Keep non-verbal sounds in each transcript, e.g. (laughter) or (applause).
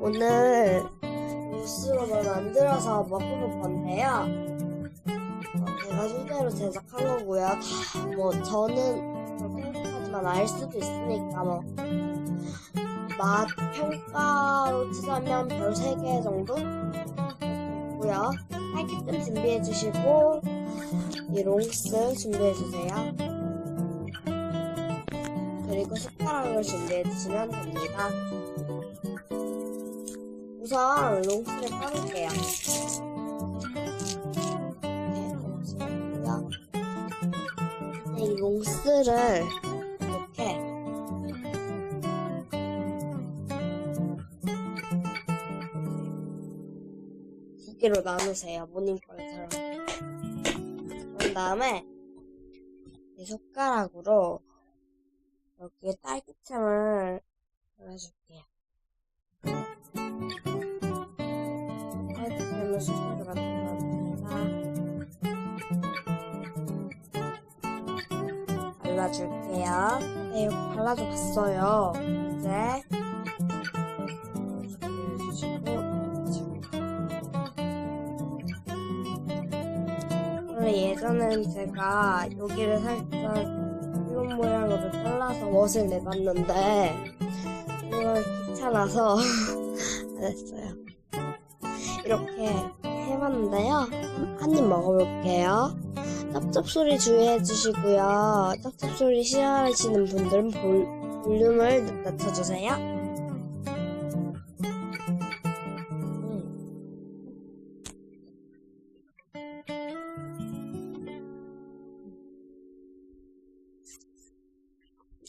오늘 뭘 만들어서 먹어볼 건데요. 어, 제가 수제로 제작한 거고요. 다, 뭐, 저는 생각하지만 알 수도 있으니까, 뭐. 맛 평가로 치자면 별 3개 정도? 고요 딸기잼 준비해주시고, 이 롱스 준비해주세요. 그리고 숟가락을 준비해주시면 됩니다. 우선 롱스를 까볼게요. 네, 이 롱스를 이렇게 두 개로 나누세요. 모닝콜처럼. 그런 다음에 이 숟가락으로 여기에 딸기잼을 넣어줄게요. 딸기잼을 수제로 만들어줍니다. 발라줄게요. 네, 이렇게 발라줘 봤어요. 이제 원래 예전엔 제가 여기를 살짝 이런 모양으로 잘라서 멋을 내봤는데 이걸 귀찮아서 (laughs) 안 했어요. 이렇게 해봤는데요. 한 입 먹어볼게요. 쩝쩝 소리 주의해 주시고요. 쩝쩝 소리 싫어하시는 분들은 볼, 볼륨을 낮춰주세요. 음.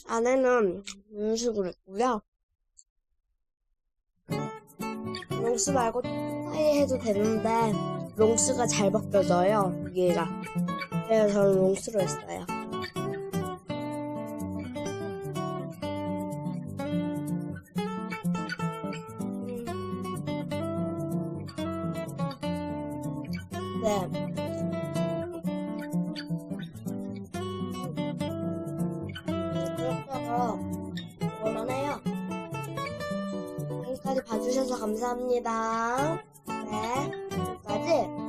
안에는 이런 식으로 있고요. 롱스 말고 사이 해도 되는데 롱스가 잘 벗겨져요 여기가 그래서 저는 롱스로 했어요 음. 네. 봐주셔서 감사합니다. 네, 여기까지